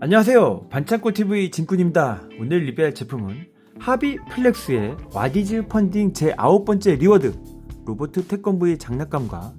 안녕하세요. 반창고TV 진군입니다. 오늘 리뷰할 제품은 하비 플렉스의 와디즈 펀딩 제9번째 리워드 로보트 태권브이 장난감과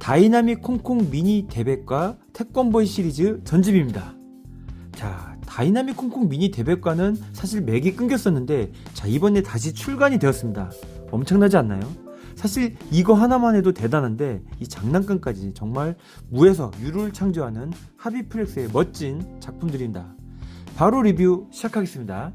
다이나믹 콩콩 미니 대백과 태권보이 시리즈 전집입니다. 자, 다이나믹 콩콩 미니 대백과는 사실 맥이 끊겼었는데 자, 이번에 다시 출간이 되었습니다. 엄청나지 않나요? 사실 이거 하나만 해도 대단한데 이 장난감까지 정말 무에서 유를 창조하는 하비플렉스의 멋진 작품들입니다. 바로 리뷰 시작하겠습니다.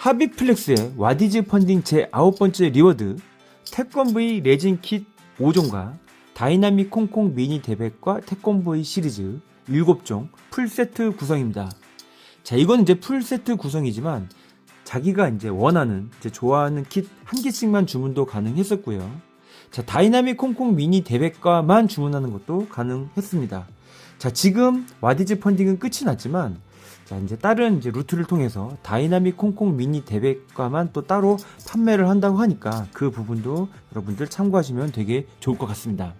하비플렉스의 와디즈 펀딩 제9번째 리워드 태권브이 레진 킷 5종과 다이나믹 콩콩 미니 대백과 태권브이 시리즈 7종 풀세트 구성입니다. 자, 이건 이제 풀세트 구성이지만 자기가 이제 원하는 이제 좋아하는 킷 한 개씩만 주문도 가능했었고요. 자, 다이나믹 콩콩 미니 대백과만 주문하는 것도 가능했습니다. 자, 지금 와디즈 펀딩은 끝이 났지만 자, 이제 다른 이제 루트를 통해서 다이나믹 콩콩 미니 대백과만 또 따로 판매를 한다고 하니까 그 부분도 여러분들 참고하시면 되게 좋을 것 같습니다.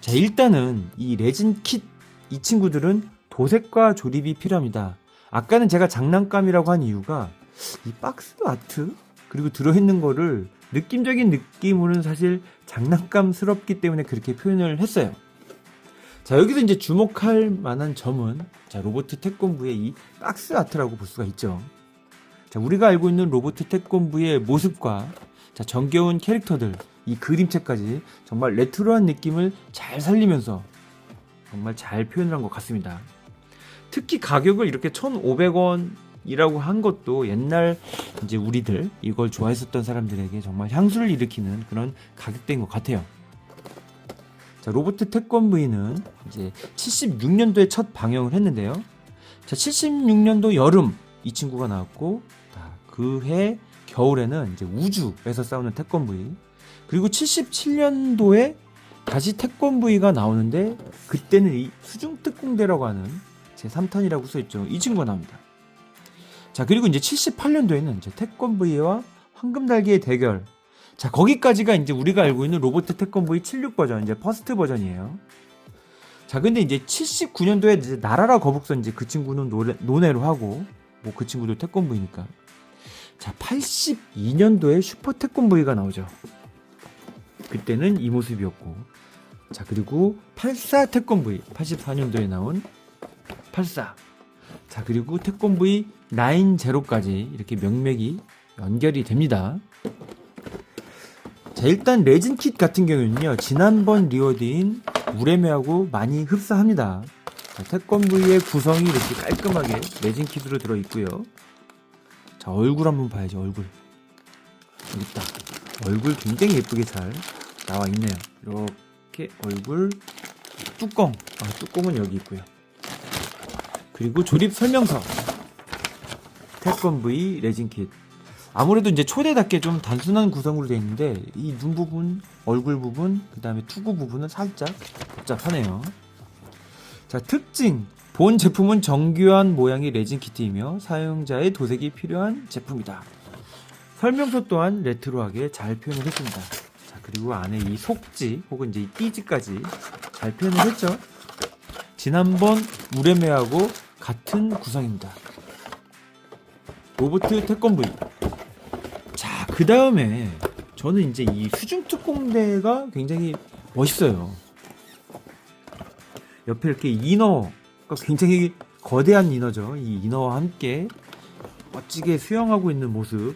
자, 일단은 이 레진 킷 이 친구들은 도색과 조립이 필요합니다. 아까는 제가 장난감이라고 한 이유가 이 박스 아트 그리고 들어있는 거를 느낌적인 느낌으로는 사실 장난감스럽기 때문에 그렇게 표현을 했어요. 자, 여기서 이제 주목할 만한 점은 자, 로보트 태권부의 이 박스 아트라고 볼 수가 있죠. 자, 우리가 알고 있는 로보트 태권부의 모습과 자, 정겨운 캐릭터들, 이 그림체까지 정말 레트로한 느낌을 잘 살리면서 정말 잘 표현을 한 것 같습니다. 특히 가격을 이렇게 1,500원이라고 한 것도 옛날 이제 우리들 이걸 좋아했었던 사람들에게 정말 향수를 일으키는 그런 가격대인 것 같아요. 자, 로보트 태권브이는 이제 76년도에 첫 방영을 했는데요. 자, 76년도 여름 이 친구가 나왔고, 그 해 겨울에는 이제 우주에서 싸우는 태권브이, 그리고 77년도에 다시 태권브이가 나오는데 그때는 이 수중특공대라고 하는 제 3탄이라고 써있죠. 이 친구가 나옵니다. 자, 그리고 이제 78년도에는 이제 태권브이와 황금달기의 대결 자, 거기까지가 이제 우리가 알고 있는 로보트 태권브이 76 버전, 이제 퍼스트 버전이에요. 자, 근데 이제 79년도에 이제 나라라 거북선 이제 그 친구는 노래, 논해로 하고, 뭐 그 친구도 태권브이니까. 자, 82년도에 슈퍼 태권브이가 나오죠. 그때는 이 모습이었고. 자, 그리고 84 태권브이, 84년도에 나온 84. 자, 그리고 태권브이 90까지 이렇게 명맥이 연결이 됩니다. 자, 일단 레진 킷 같은 경우는요, 지난번 리워드인 우레메하고 많이 흡사합니다. 자, 태권브이의 구성이 이렇게 깔끔하게 레진 킷으로 들어 있고요. 자, 얼굴 한번 봐야죠, 얼굴. 여기 있다. 얼굴 굉장히 예쁘게 잘 나와 있네요. 이렇게 얼굴, 뚜껑. 아, 뚜껑은 여기 있고요. 그리고 조립 설명서. 태권브이 레진 킷. 아무래도 이제 초대답게 좀 단순한 구성으로 되어 있는데 이 눈 부분, 얼굴 부분, 그 다음에 투구 부분은 살짝 복잡하네요. 자 특징 본 제품은 정교한 모양의 레진 키트이며 사용자의 도색이 필요한 제품이다. 설명서 또한 레트로하게 잘 표현을 했습니다. 자 그리고 안에 이 속지 혹은 이제 이 띠지까지 잘 표현을 했죠. 지난번 우레메하고 같은 구성입니다. 로보트 태권브이 자, 그 다음에 저는 이제 이 수중특공대가 굉장히 멋있어요. 옆에 이렇게 인어가 굉장히 거대한 인어죠. 이 인어와 함께 멋지게 수영하고 있는 모습.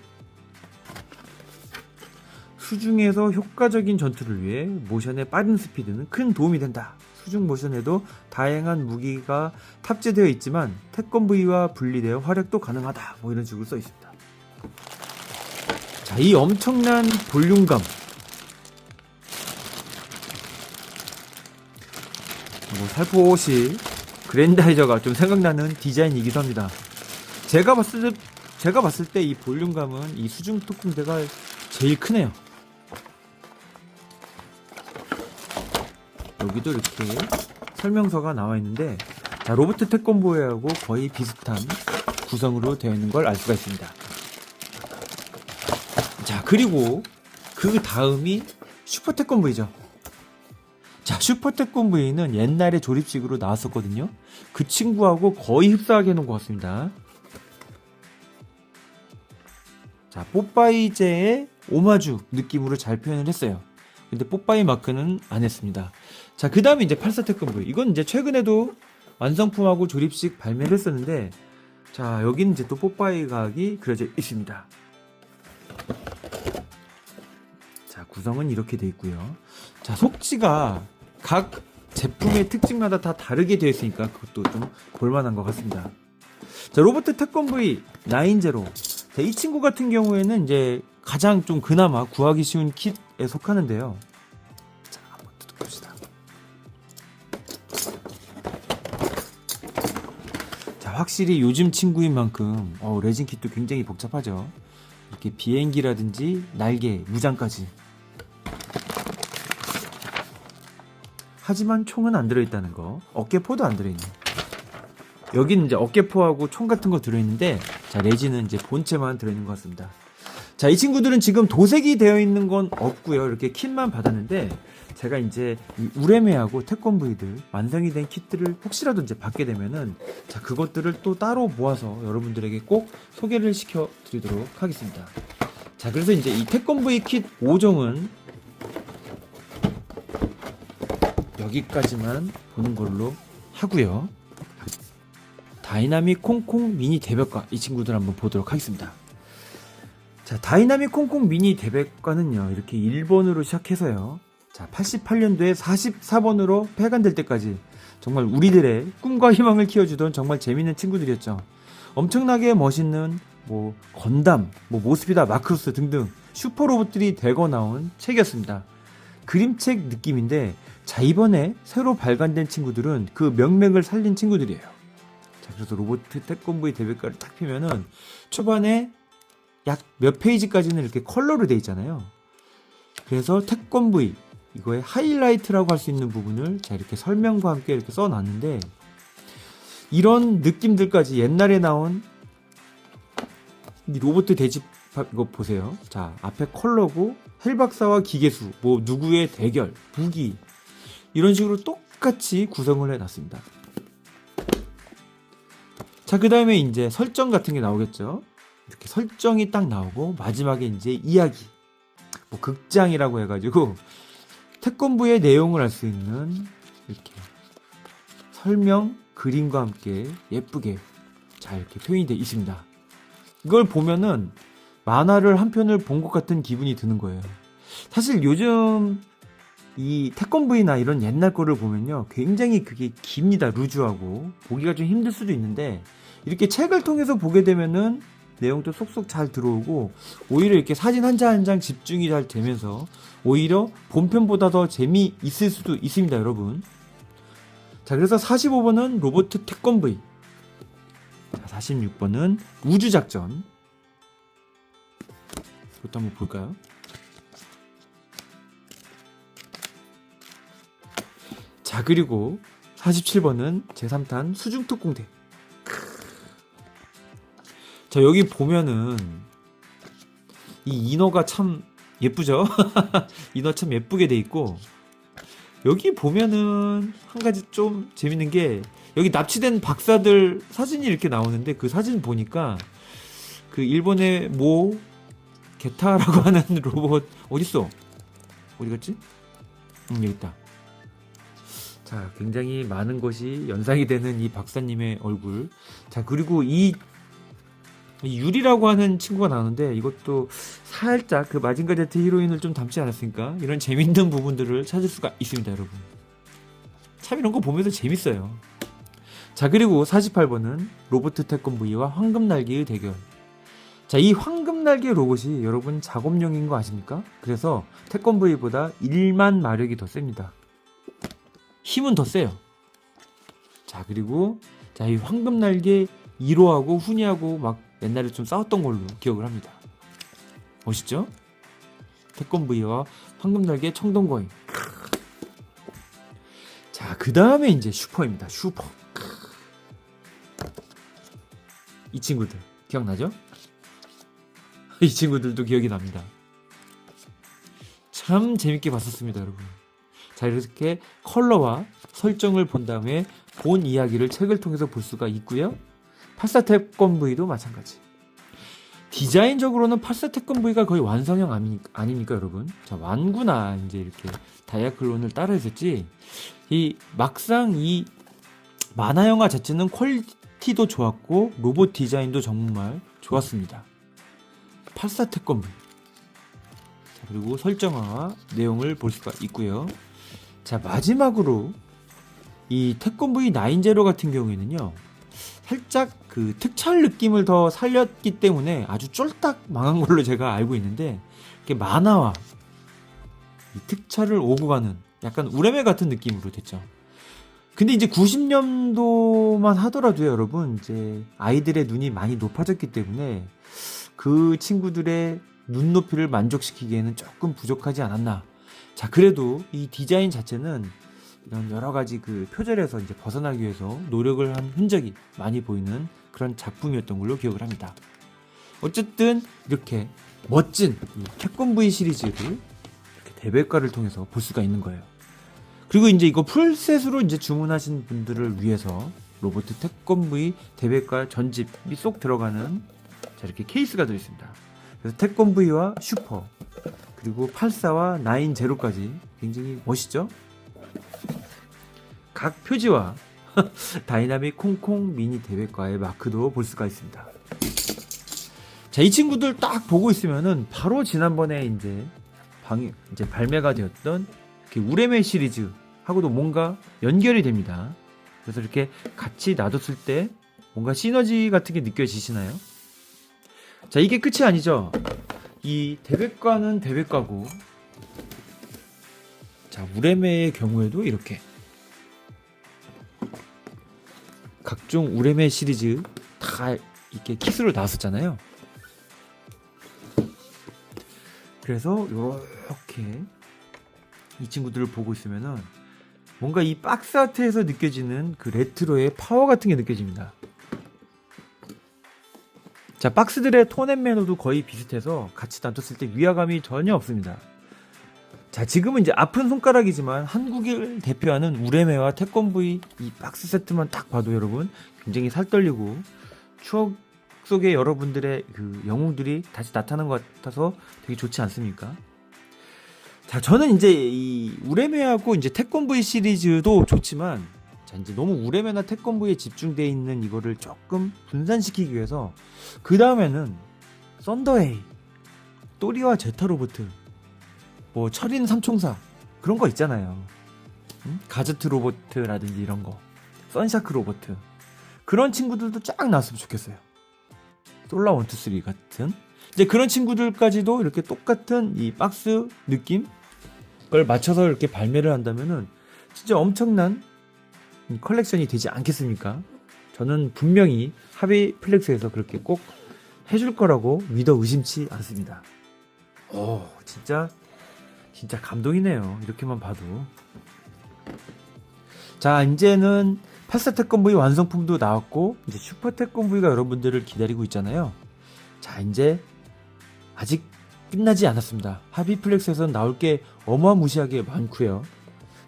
수중에서 효과적인 전투를 위해 모션의 빠른 스피드는 큰 도움이 된다. 수중 모션에도 다양한 무기가 탑재되어 있지만 태권브이와 분리되어 활약도 가능하다. 뭐 이런 식으로 써 있습니다. 자, 이 엄청난 볼륨감. 뭐 살포시 그랜다이저가 좀 생각나는 디자인이기도 합니다. 제가 봤을 때 제가 봤을 때 이 볼륨감은 이 수중 특공대가 제일 크네요. 여기도 이렇게 설명서가 나와 있는데 자, 로봇 태권보이하고 거의 비슷한 구성으로 되어 있는 걸 알 수가 있습니다. 자, 그리고 그 다음이 슈퍼 태권보이죠. 자, 슈퍼 태권보이는 옛날에 조립식으로 나왔었거든요. 그 친구하고 거의 흡사하게 해놓은 것 같습니다. 자, 뽀빠이제의 오마주 느낌으로 잘 표현을 했어요. 근데 뽀빠이 마크는 안 했습니다. 자, 그 다음에 이제 84 태권보이. 이건 이제 최근에도 완성품하고 조립식 발매를 했었는데, 자, 여기는 이제 또 뽀빠이 각이 그려져 있습니다. 자, 구성은 이렇게 돼 있고요. 자, 속지가 각 제품의 특징마다 다 다르게 되어 있으니까 그것도 좀 볼만한 것 같습니다. 자, 로버트 태권브이 9제로. 자, 이 친구 같은 경우에는 이제 가장 좀 그나마 구하기 쉬운 킷에 속하는데요. 자, 한번 뜯어봅시다. 자, 확실히 요즘 친구인 만큼 어, 레진 킷도 굉장히 복잡하죠. 이렇게 비행기라든지 날개, 무장까지. 하지만 총은 안 들어있다는 거. 어깨포도 안 들어있네. 여기는 이제 어깨포하고 총 같은 거 들어있는데, 자, 레진은 이제 본체만 들어있는 것 같습니다. 자, 이 친구들은 지금 도색이 되어 있는 건 없고요. 이렇게 kit만 받았는데, 제가 이제 이 우레메하고 태권브이들 완성이 된 킷들을 혹시라도 이제 받게 되면은, 자, 그것들을 또 따로 모아서 여러분들에게 꼭 소개를 시켜 드리도록 하겠습니다. 자, 그래서 이제 이 태권브이 킷 5종은 여기까지만 보는 걸로 하고요. 다이나믹 콩콩 미니 대백과 이 친구들 한번 보도록 하겠습니다. 자, 다이나믹 콩콩 미니 대백과는요, 이렇게 1번으로 시작해서요. 자, 88년도에 44번으로 폐간될 때까지 정말 우리들의 꿈과 희망을 키워주던 정말 재밌는 친구들이었죠. 엄청나게 멋있는 뭐 건담, 뭐 모스피다, 마크로스 등등 슈퍼 로봇들이 되고 나온 책이었습니다. 그림책 느낌인데 자 이번에 새로 발간된 친구들은 그 명맥을 살린 친구들이에요. 자 그래서 로봇 태권브이 대백과를 딱 피면은 초반에 약 몇 페이지까지는 이렇게 컬러로 돼 있잖아요. 그래서 태권브이 이거의 하이라이트라고 할 수 있는 부분을 자 이렇게 설명과 함께 이렇게 써놨는데 이런 느낌들까지 옛날에 나온 이 로봇 돼지 이거 보세요. 자 앞에 컬러고 헬박사와 기계수 뭐 누구의 대결 무기 이런 식으로 똑같이 구성을 해놨습니다. 자, 그 다음에 이제 설정 같은 게 나오겠죠. 이렇게 설정이 딱 나오고, 마지막에 이제 이야기. 뭐 극장이라고 해가지고, 태권부의 내용을 알 수 있는, 이렇게, 설명, 그림과 함께 예쁘게 잘 이렇게 표현이 되어 있습니다. 이걸 보면은, 만화를 한 편을 본 것 같은 기분이 드는 거예요. 사실 요즘 이 태권브이나 이런 옛날 거를 보면요 굉장히 그게 깁니다 루즈하고. 보기가 좀 힘들 수도 있는데 이렇게 책을 통해서 보게 되면은 내용도 속속 잘 들어오고 오히려 이렇게 사진 한 장 한 장 집중이 잘 되면서 오히려 본편보다 더 재미 있을 수도 있습니다 여러분. 자 그래서 45번은 로보트 태권브이. 자 46번은 우주작전. 이것도 한번 볼까요? 자 그리고 47번은 제3탄 수중특공대. 자 여기 보면은 이 인어가 참 예쁘죠? 인어 참 예쁘게 돼 있고 여기 보면은 한 가지 좀 재밌는 게 여기 납치된 박사들 사진이 이렇게 나오는데 그 사진 보니까 그 일본의 모 게타라고 하는 로봇 어딨어? 어디 갔지? 음 여기 있다 자, 굉장히 많은 것이 연상이 되는 이 박사님의 얼굴. 자, 그리고 이, 이 유리라고 하는 친구가 나오는데 이것도 살짝 그 마징가 제트 히로인을 좀 닮지 않았습니까? 이런 재밌는 부분들을 찾을 수가 있습니다, 여러분. 참 이런 거 보면서 재밌어요. 자, 그리고 48번은 로버트 태권브이와 황금 날개의 대결. 자, 이 황금 날개 로봇이 여러분 작업용인 거 아십니까? 그래서 태권브이보다 1만 마력이 더 셉니다. 힘은 더 세요. 자 그리고 자 이 황금 날개 1호하고 훈이하고 막 옛날에 좀 싸웠던 걸로 기억을 합니다. 멋있죠? 태권브이와 황금 날개 청동 거인. 자 자, 그 다음에 이제 슈퍼입니다. 슈퍼. 이 친구들 기억나죠? 이 친구들도 기억이 납니다. 참 재밌게 봤었습니다, 여러분. 자, 이렇게 컬러와 설정을 본 다음에 본 이야기를 책을 통해서 볼 수가 있고요. 팔사탭 건브이도 마찬가지. 디자인적으로는 팔사탭 건브이가 거의 완성형 아닙니까, 여러분? 자, 완구나 이제 이렇게 다이아클론을 따라 했었지. 이 막상 이 만화 영화 자체는 퀄리티도 좋았고 로봇 디자인도 정말 좋았습니다. 84 태권부. 자, 그리고 설정화와 내용을 볼 수가 있고요. 자 마지막으로 이 태권 V 9 제로 같은 경우에는요. 살짝 그 특촬 느낌을 더 살렸기 때문에 아주 쫄딱 망한 걸로 제가 알고 있는데 이렇게 만화와 이 특촬을 오고 가는 약간 우레메 같은 느낌으로 됐죠. 근데 이제 90년도만 하더라도요, 여러분, 이제 아이들의 눈이 많이 높아졌기 때문에 그 친구들의 눈높이를 만족시키기에는 조금 부족하지 않았나. 자, 그래도 이 디자인 자체는 이런 여러 가지 그 표절에서 이제 벗어나기 위해서 노력을 한 흔적이 많이 보이는 그런 작품이었던 걸로 기억을 합니다. 어쨌든 이렇게 멋진 이 태권 V 시리즈를 이렇게 대백과를 통해서 볼 수가 있는 거예요. 그리고 이제 이거 풀셋으로 이제 주문하신 분들을 위해서 로봇 태권 V 대백과 전집이 쏙 들어가는 자 이렇게 케이스가 들어 있습니다. 그래서 태권 V와 슈퍼 그리고 84와 90까지 굉장히 멋있죠? 각 표지와 다이나믹 콩콩 미니 대백과의 마크도 볼 수가 있습니다. 자, 이 친구들 딱 보고 있으면은 바로 지난번에 이제 방 이제 발매가 되었던 이렇게 우레메 시리즈 하고도 뭔가 연결이 됩니다. 그래서 이렇게 같이 놔뒀을 때 뭔가 시너지 같은 게 느껴지시나요? 자, 이게 끝이 아니죠. 이 대백과는 대백과고 자, 우레메의 경우에도 이렇게 각종 우레메 시리즈 다 이렇게 키스로 나왔었잖아요. 그래서 이렇게 이 친구들을 보고 있으면은 뭔가 이 박스 아트에서 느껴지는 그 레트로의 파워 같은 게 느껴집니다. 자, 박스들의 톤앤 매너도 거의 비슷해서 같이 놔뒀을 때 위화감이 전혀 없습니다. 자, 지금은 이제 아픈 손가락이지만 한국을 대표하는 우레메와 태권브이 이 박스 세트만 딱 봐도 여러분 굉장히 살떨리고 추억 속에 여러분들의 그 영웅들이 다시 나타난 것 같아서 되게 좋지 않습니까? 자, 저는 이제 이 우레메하고 이제 태권브이 시리즈도 좋지만 자, 이제 너무 우레메나 태권브이에 집중되어 있는 이거를 조금 분산시키기 위해서 그 다음에는 썬더헤이, 또리와 제타 로보트, 뭐 철인 삼총사 그런 거 있잖아요. 응? 가제트 로보트라든지 이런 거, 선샤크 로보트 그런 친구들도 쫙 나왔으면 좋겠어요. 솔라 원투 쓰리 같은 이제 그런 친구들까지도 이렇게 똑같은 이 박스 느낌 걸 맞춰서 이렇게 발매를 한다면은 진짜 엄청난 컬렉션이 되지 않겠습니까? 저는 분명히 하비 플렉스에서 그렇게 꼭 해줄 거라고 믿어 의심치 않습니다. 오, 진짜 진짜 감동이네요. 이렇게만 봐도. 자, 이제는 84 태권브이 완성품도 나왔고 이제 슈퍼 태권브이가 여러분들을 기다리고 있잖아요. 자, 이제 아직 끝나지 않았습니다. 하비플렉스에서 나올 게 어마무시하게 많고요.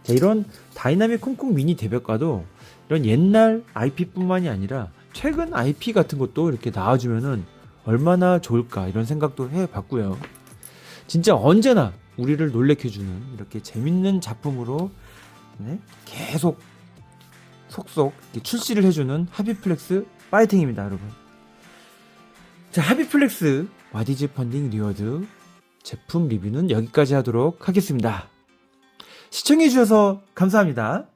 자, 이런 다이나믹 콩콩 미니 대백과도 이런 옛날 IP뿐만이 아니라 최근 IP 같은 것도 이렇게 나와주면은 얼마나 좋을까 이런 생각도 해봤고요. 진짜 언제나 우리를 놀래켜주는 이렇게 재밌는 작품으로 네, 계속 속속 출시를 해주는 하비플렉스 파이팅입니다, 여러분. 자, 하비플렉스 와디즈 펀딩 리워드 제품 리뷰는 여기까지 하도록 하겠습니다. 시청해주셔서 감사합니다.